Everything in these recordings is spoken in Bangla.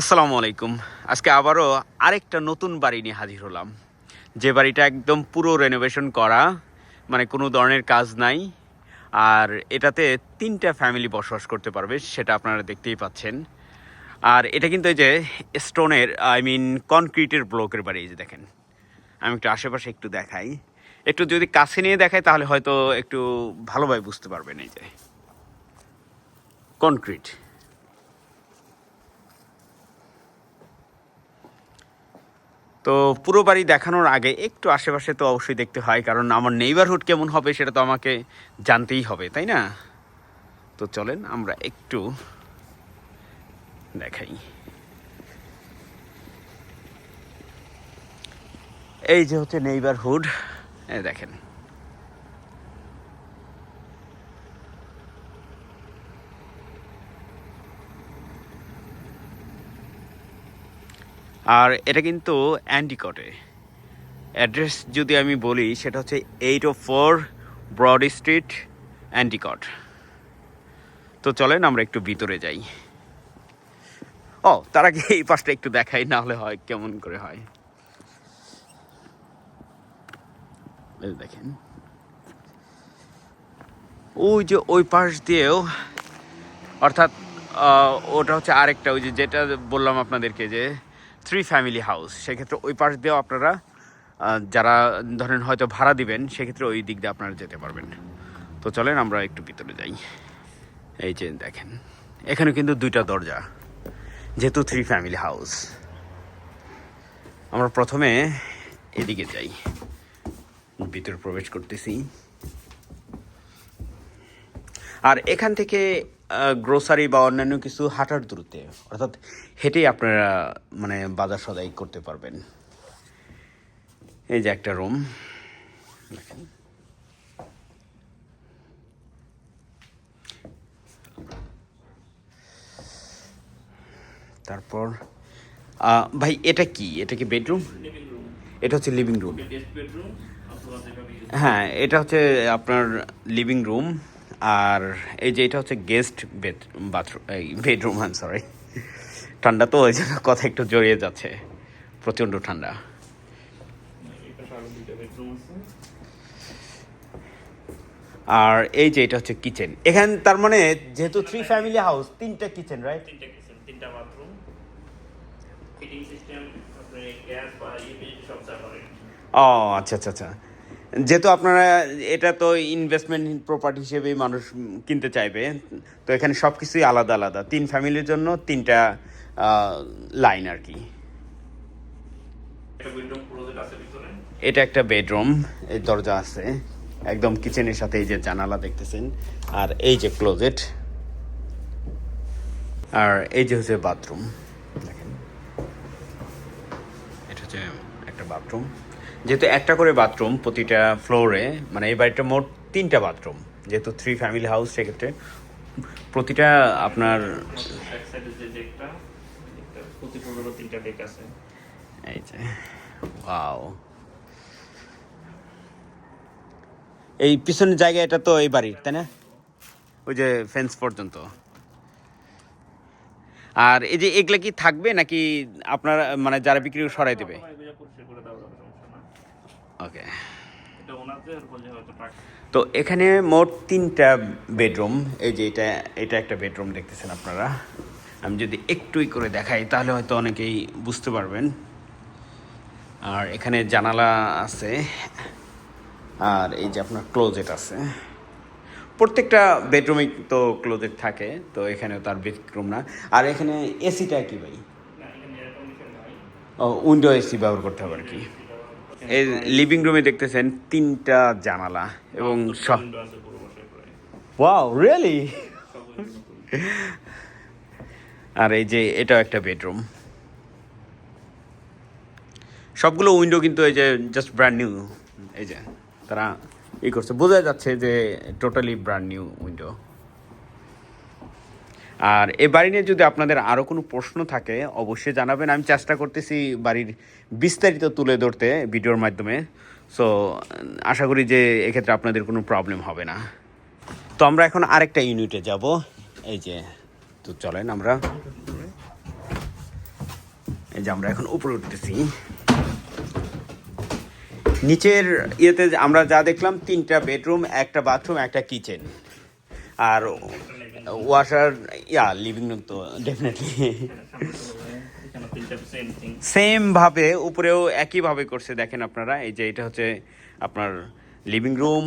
আসসালামু আলাইকুম। আজকে আবারও আরেকটা নতুন বাড়ি নিয়ে হাজির হলাম। যে বাড়িটা একদম পুরো রেনোভেশন করা মানে কোনো ধরনের কাজ নাই, আর এটাতে তিনটা ফ্যামিলি বসবাস করতে পারবে, সেটা আপনারা দেখতেই পাচ্ছেন। আর এটা কিন্তু এই যে স্টোনের আই মিন কনক্রিটের ব্লকের বাড়ি, এই যে দেখেন। আমি একটু আশেপাশে একটু দেখাই। একটু যদি কাছে নিয়ে দেখাই, তাহলে হয়তো একটু ভালোভাবে বুঝতে পারবেন এই যে। কনক্রিট তো পুরো বাড়ি দেখানোর আগে একটু আশেপাশে তো অবশ্যই দেখতে হয়, কারণ আমার নেইবারহুড কেমন হবে সেটা তো আমাকে জানতেই হবে, তাই না? তো চলেন আমরা একটু দেখাই। এই যে হচ্ছে নেইবারহুড দেখেন। আর এটা কিন্তু অ্যান্টিকটে অ্যাড্রেস যদি আমি বলি, সেটা হচ্ছে eight O four Broad Street অ্যান্টিকট তো চলেন, আমরা একটু ভিতরে যাই। ও, তার আগে এই পাশটা একটু দেখাই না হলে হয়, কেমন করে হয়। দেখেন। ওই যে ওই পাশ দিয়েও, অর্থাৎ ওটা হচ্ছে আরেকটা, ওই যে যেটা বললাম আপনাদেরকে যে থ্রি ফ্যামিলি হাউস সেক্ষেত্রে ওই পাশ দিয়েও আপনারা যারা ধরেন হয়তো ভাড়া দিবেন, সেক্ষেত্রে ওই দিক দিয়ে আপনারা যেতে পারবেন। তো চলেন আমরা একটু ভিতরে যাই। এই যে দেখেন, এখানে কিন্তু দুইটা দরজা, যেহেতু থ্রি ফ্যামিলি হাউস আমরা প্রথমে এদিকে যাই। ভিতরে প্রবেশ করতেছি। আর এখান থেকে গ্রোসারি বা অন্যান্য কিছু হাঁটার দূরত্বে অর্থাৎ হেঁটেই আপনারা মানে বাজার সদাই করতে পারবেন। এই যে একটা রুম দেখেন। তারপর আহ, ভাই এটা কি? এটা কি বেডরুম এটা হচ্ছে লিভিং রুম হ্যাঁ এটা হচ্ছে আপনার লিভিং রুম আর এই যে এটা হচ্ছে গেস্ট বেড বাথরুম এই বেডরুম আই সরি ঠান্ডা তো ওই জন্য কথা একটু জড়িয়ে যাচ্ছে। প্রচণ্ড ঠান্ডা। আর এই যে এটা হচ্ছে কিচেন এখানে তার মানে যেহেতু থ্রি ফ্যামিলি হাউস তিনটা কিচেন রাইট তিনটা কিচেন তিনটা বাথরুম ফিটিং সিস্টেম আপনি গ্যাস বা ইউপিএস সব সার্ভারে ও আচ্ছা আচ্ছা আচ্ছা। যেহেতু আপনারা এটা তো ইনভেস্টমেন্ট প্রপার্টি হিসেবেই মানুষ কিনতে চাইবে তো এখানে সব কিছুই আলাদা আলাদা। তিন ফ্যামিলির জন্য তিনটা লাইন আর কি। এটা একটা বেডরুম এই দরজা আছে। একদম কিচেনের সাথে এই যে জানালা দেখতেছেন। আর এই যে ক্লোজেট আর এই যে হচ্ছে বাথরুম দেখেন। এটা হচ্ছে একটা বাথরুম যেহেতু একটা করে বাথরুম প্রতিটা ফ্লোরে মানে এই বাড়িটা মোট তিনটা বাথরুম, যেহেতু থ্রি ফ্যামিলি হাউস সেক্ষেত্রে প্রতিটা আপনার এই এই পিছনের জায়গা এটা তো এই বাড়ির, তাই না? ওই যে ফেন্স পর্যন্ত। আর এই যে এগুলা কি থাকবে নাকি আপনার মানে যারা বিক্রি করে সরাই দেবে আমার এগুলো পরিষ্কার করে দেওয়া যাবে সমস্যা না ওকে তো এখানে মোট তিনটা বেডরুম। এই যে এটা এটা একটা বেডরুম দেখতেছেন আপনারা। আমি যদি একটুই করে দেখাই তাহলে হয়তো অনেকেই বুঝতে পারবেন। আর এখানে জানালা আছে। আর এই যে আপনার ক্লোজেট আছে। প্রত্যেকটা বেডরুমে তো ক্লোজেট থাকে তো এখানে তার ব্যতিক্রম না। আর এখানে এসিটা কি ভাই? ও উইন্ডো এসি ব্যবহার করতে হবে আর কি। এই লিভিং রুমে দেখতেছেন তিনটা জানালা এবং ওয়াও রিয়েলি আর এই যে এটাও একটা বেডরুম সবগুলো উইন্ডো কিন্তু এই যে জাস্ট ব্র্যান্ড নিউ এই যে তারা ই করছে। বোঝা যাচ্ছে যে টোটালি ব্র্যান্ড নিউ উইন্ডো আর এ বাড়ি নিয়ে যদি আপনাদের আরও কোনো প্রশ্ন থাকে, অবশ্যই জানাবেন। আমি চেষ্টা করতেছি বাড়ির বিস্তারিত তুলে ধরতে ভিডিওর মাধ্যমে। সো আশা করি যে এক্ষেত্রে আপনাদের কোনো প্রবলেম হবে না। তো আমরা এখন আরেকটা ইউনিটে যাব। এই যে, তো চলেন আমরা। এই যে আমরা এখন উপরে উঠতেছি। নিচের ইয়েতে আমরা যা দেখলাম, তিনটা বেডরুম, একটা বাথরুম, একটা কিচেন। আর ওয়াশার ইয়া লিভিং রুম তো ডেফিনেটলি সেম ভাবে, উপরেও একইভাবে করছে, দেখেন আপনারা, এই যে এটা হচ্ছে আপনার লিভিং রুম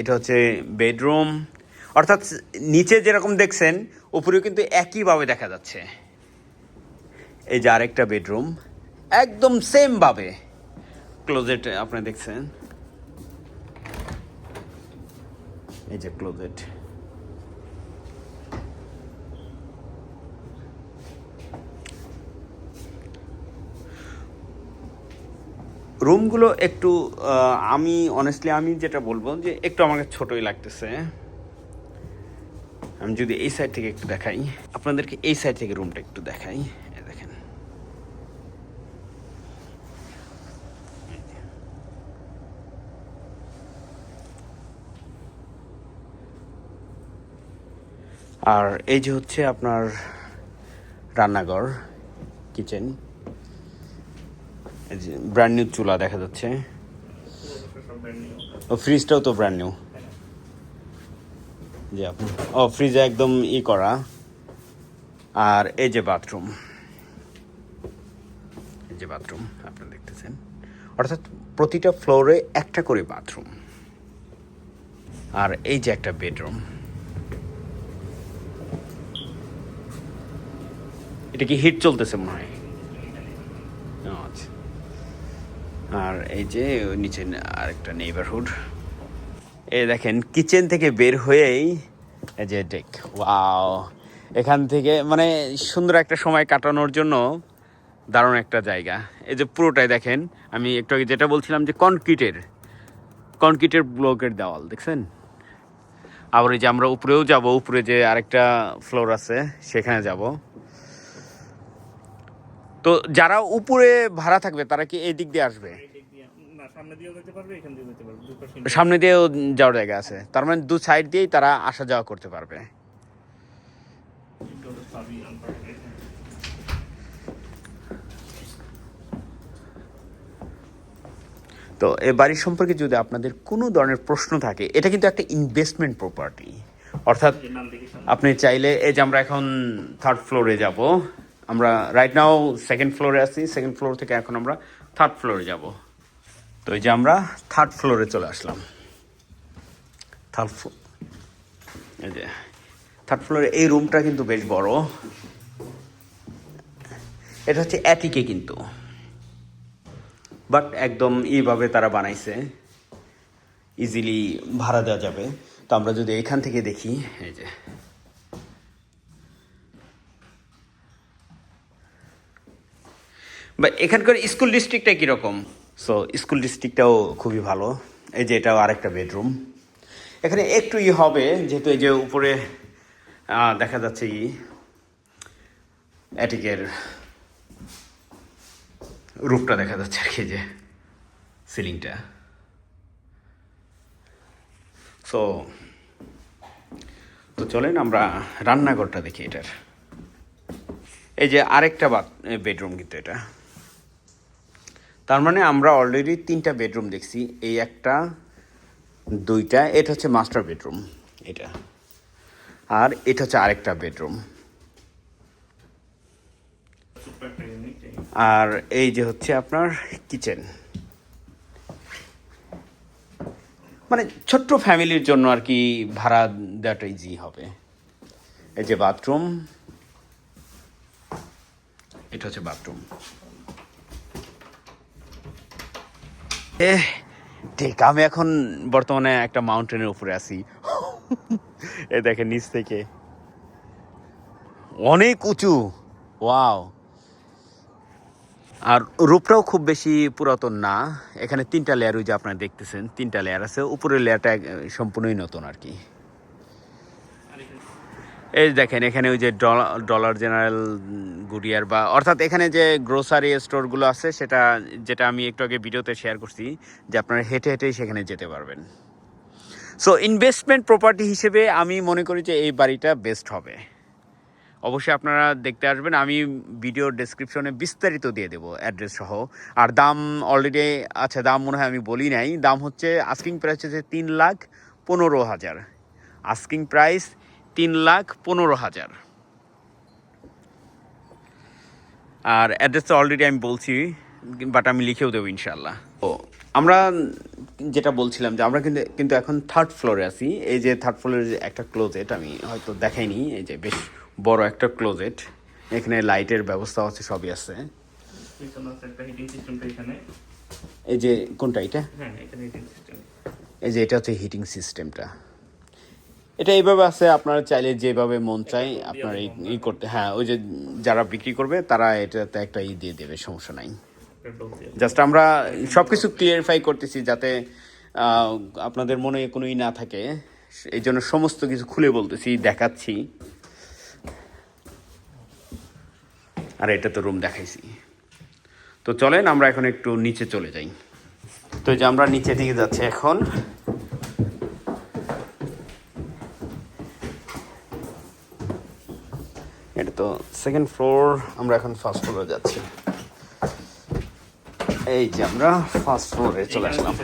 এটা হচ্ছে বেডরুম অর্থাৎ নিচে যেরকম দেখছেন, উপরেও কিন্তু একইভাবে দেখা যাচ্ছে। এই যে আরেকটা বেডরুম একদম সেম ভাবে। ক্লোজেট আপনি দেখছেন? এই যে ক্লোজেট রুমগুলো একটু আমি অনেস্টলি আমি যেটা বলব যে একটু আমাকে ছোটই লাগতেছে। আমি যদি এই সাইড থেকে একটু দেখাই, আপনাদেরকে এই সাইড থেকে রুমটা একটু দেখাই। দেখেন। আর এই যে হচ্ছে আপনার রান্নাঘর কিচেন ব্র্যান্ড নিউ চুলা দেখা যাচ্ছে। ও ফ্রিজটাও তো ব্র্যান্ড নিউ জি আপনি ও ফ্রিজে একদম ই করা। আর এই যে বাথরুম এই যে বাথরুম আপনি দেখতেছেন। অর্থাৎ প্রতিটা ফ্লোরে একটা করে বাথরুম আর এই যে একটা বেডরুম এটা কি হিট চলতেছে মনে হয়? আচ্ছা। আর এই যে নিচে আরেকটা নেইবারহুড এই দেখেন কিচেন থেকে বের হয়েই এই যে ডেক ওয়াও এখান থেকে মানে সুন্দর একটা সময় কাটানোর জন্য দারুণ একটা জায়গা। এই যে পুরোটাই দেখেন, আমি একটু আগে যেটা বলছিলাম যে কনক্রিটের কনক্রিটের ব্লকের দেওয়াল, দেখছেন? আবার এই যে আমরা উপরেও যাব, উপরে যে আরেকটা ফ্লোর আছে, সেখানে যাব। তো যারা উপরে ভাড়া থাকবে তারা কি এই দিক দিয়ে আসবে? সামনে দিয়েও যাওয়ার জায়গা আছে। তার মানে দু সাইড দিয়েই তারা আসা যাওয়া করতে পারবে। তো এ বাড়ির সম্পর্কে যদি আপনাদের কোনো ধরনের প্রশ্ন থাকে এটা কিন্তু একটা ইনভেস্টমেন্ট প্রপার্টি অর্থাৎ আপনি চাইলে এই যে আমরা এখন থার্ড ফ্লোরে যাব। আমরা রাইট নাও সেকেন্ড ফ্লোরে আছি সেকেন্ড ফ্লোর থেকে এখন আমরা থার্ড ফ্লোরে যাব। তো এই যে আমরা থার্ড ফ্লোরে চলে আসলাম। থার্ড ফ্লোর এই যে থার্ড ফ্লোরে এই রুমটা কিন্তু বেশ বড়। এটা হচ্ছে অ্যাটিকে কিন্তু। বাট একদম এইভাবে তারা বানাইছে। ইজিলি ভাড়া দেওয়া যাবে। তো আমরা যদি এখান থেকে দেখি, এই যে। বা এখানকার স্কুল ডিস্ট্রিক্টটা কীরকম? সো স্কুল ডিস্ট্রিক্টটাও খুবই ভালো। এই যে এটাও আরেকটা বেডরুম এখানে একটু ই হবে, যেহেতু এই যে উপরে দেখা যাচ্ছে ই অ্যাটিকের রূপটা দেখা যাচ্ছে আর কি যে সিলিংটা সো তো চলেন আমরা রান্নাঘরটা দেখি এটার। এই যে আরেকটা বেডরুম কিন্তু এটা। তার মানে আমরা অলরেডি তিনটা বেডরুম দেখছি। এই একটা, দুইটা, এটা হচ্ছে মাস্টার বেডরুম এটা। আর এটা হচ্ছে আরেকটা বেডরুম আর এই যে হচ্ছে আপনার কিচেন মানে ছোট্ট ফ্যামিলির জন্য আর কি ভাড়া দেওয়াটা ইজি হবে। এই যে বাথরুম এটা হচ্ছে বাথরুম এ ঠিক, আমি এখন বর্তমানে একটা মাউন্টেনের উপরে আছি। এ দেখেন, নিচ থেকে। অনেক উঁচু। ওয়াও আর রূপটাও খুব বেশি পুরাতন না। এখানে তিনটা লেয়ার ওই যে আপনারা দেখতেছেন, তিনটা লেয়ার আছে। উপরের লেয়ারটা সম্পূর্ণই নতুন আর কি। এই দেখেন, এখানে ওই যে ডলার জেনারেল গুডিয়ার বা, অর্থাৎ এখানে যে গ্রোসারি স্টোরগুলো আছে, সেটা, যেটা আমি একটু আগে ভিডিওতে শেয়ার করছি, যে আপনারা হেঁটে হেঁটেই সেখানে যেতে পারবেন। সো ইনভেস্টমেন্ট প্রপার্টি হিসেবে আমি মনে করি যে এই বাড়িটা বেস্ট হবে। অবশ্যই আপনারা দেখতে আসবেন, আমি ভিডিও ডেসক্রিপশনে বিস্তারিত দিয়ে দেবো অ্যাড্রেস সহ। আর দাম অলরেডি আচ্ছা দাম মনে হয় আমি বলি নাই। দাম হচ্ছে আস্কিং প্রাইস হচ্ছে তিন লাখ পনেরো হাজার। আস্কিং প্রাইস তিন লাখ পনেরো হাজার। আর অ্যাড্রেসটা অলরেডি আমি বলছি বাট আমি লিখেও দেবো ইনশাল্লাহ ও আমরা যেটা বলছিলাম যে আমরা কিন্তু কিন্তু এখন থার্ড ফ্লোরে আছি। এই যে থার্ড ফ্লোরের যে একটা ক্লোজেট আমি হয়তো দেখাইনি এই যে বেশ বড় একটা ক্লোজেট এখানে লাইটের ব্যবস্থা আছে সবই আছে। এই যে কোনটা এটা? হ্যাঁ এই যে এটা হচ্ছে হিটিং সিস্টেমটা এটা এইভাবে আছে আপনারা চাইলে যেভাবে মন চাই আপনার ই করতে হ্যাঁ ওই যে যারা বিক্রি করবে তারা এটাতে একটা ই দিয়ে দেবে সমস্যা নাই। জাস্ট আমরা সব কিছু ক্লিয়ারিফাই করতেছি যাতে আপনাদের মনে কোনো ই না থাকে। এই জন্য সমস্ত কিছু খুলে বলতেছি দেখাচ্ছি। আর এটা তো রুম দেখাইছি। তো চলেন আমরা এখন একটু নিচে চলে যাই। তো যে আমরা নিচে দিকে যাচ্ছি এখন এটা তো সেকেন্ড ফ্লোর আমরা এখন ফার্স্ট ফ্লোরে যাচ্ছি। এই যে আমরা ফার্স্ট ফ্লোরে চলে আসলাম।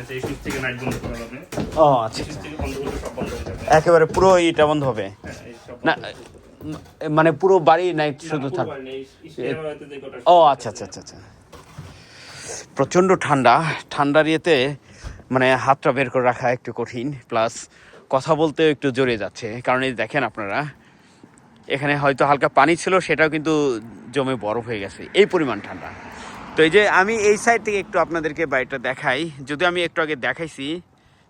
ও আচ্ছা আচ্ছা। একেবারে পুরো এটা বন্ধ হবে। হ্যাঁ না মানে পুরো বাড়ি নাইট শুধু থাক ও আচ্ছা আচ্ছা আচ্ছা আচ্ছা। প্রচণ্ড ঠান্ডা। ঠান্ডার ইয়েতে মানে হাতটা বের করে রাখা একটু কঠিন। প্লাস কথা বলতেও একটু জড়িয়ে যাচ্ছে। কারণ এই দেখেন আপনারা এখানে হয়তো হালকা পানি ছিল, সেটাও কিন্তু জমে বরফ হয়ে গেছে। এই পরিমাণ ঠান্ডা। তো এই যে আমি এই সাইড থেকে একটু আপনাদেরকে বাড়িটা দেখাই। যদিও আমি একটু আগে দেখাইছি,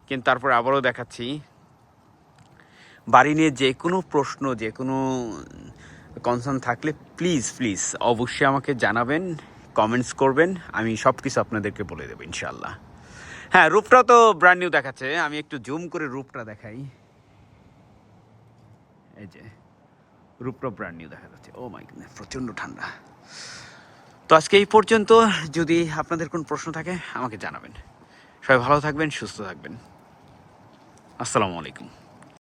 কিন্তু তারপর আবারও দেখাচ্ছি। বাড়ি নিয়ে যে কোনো প্রশ্ন, যে কোনো কনসার্ন থাকলে প্লিজ প্লিজ অবশ্যই আমাকে জানাবেন কমেন্টস করবেন, আমি সব কিছু আপনাদেরকে বলে দেবো ইনশাল্লাহ হ্যাঁ রূপটাও তো ব্র্যান্ড নিউ দেখাচ্ছে। আমি একটু জুম করে রূপটা দেখাই। এই যে। রূপটা ব্র্যান্ড নিউ দেখা যাচ্ছে। ও মাই প্রচণ্ড ঠান্ডা। তো আজকে এই পর্যন্ত, যদি আপনাদের কোনো প্রশ্ন থাকে, আমাকে জানাবেন। সবাই ভালো থাকবেন, সুস্থ থাকবেন। আসসালামু আলাইকুম।